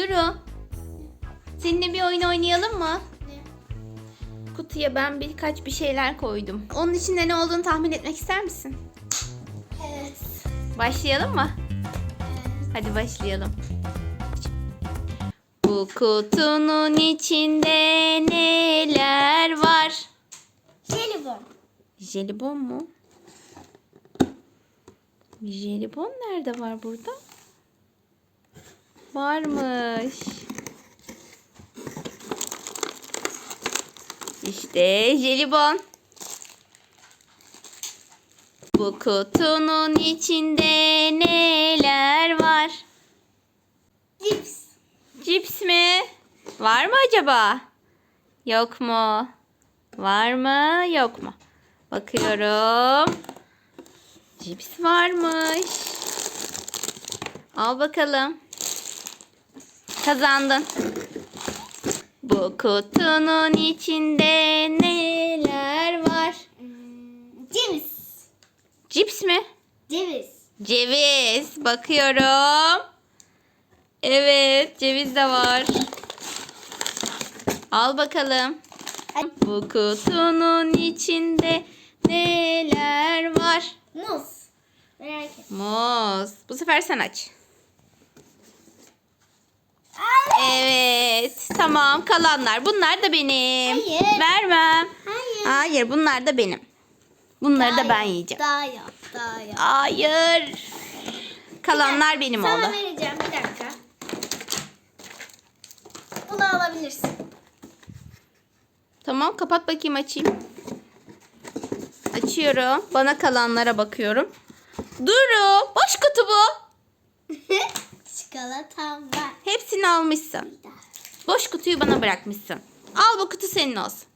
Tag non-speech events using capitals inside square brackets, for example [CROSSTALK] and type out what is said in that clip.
Duru. Seninle bir oyun oynayalım mı? Ne? Kutuya ben birkaç bir şeyler koydum. Onun içinde ne olduğunu tahmin etmek ister misin? Evet. Başlayalım mı? Hadi başlayalım. Bu kutunun içinde neler var? Jelibon. Jelibon mu? Jelibon nerede var burada? Varmış. İşte jelibon. Bu kutunun içinde neler var? Cips. Cips mi? Var mı acaba? Yok mu? Var mı? Yok mu? Bakıyorum. Cips varmış. Al bakalım. Kazandın. Bu kutunun içinde neler var? Ceviz. Cips mi? Ceviz. Ceviz. Bakıyorum. Evet, ceviz de var. Al bakalım. Bu kutunun içinde neler var? Muz. Merak et. Muz. Bu sefer sen aç. Ay. Evet. Tamam. Kalanlar. Bunlar da benim. Hayır. Vermem. Hayır. Hayır. Bunlar da benim. Bunları da ben yiyeceğim. Daha yap. Daha yap. Hayır. Kalanlar benim Sana oldu. vereceğim bir dakika. Bunu alabilirsin. Tamam kapat bakayım açayım. Açıyorum. Bana kalanlara bakıyorum. Duru boş kutu bu. [LAUGHS] Çikolatam var. Hepsini almışsın. Boş kutuyu bana bırakmışsın. Al bu kutu senin olsun.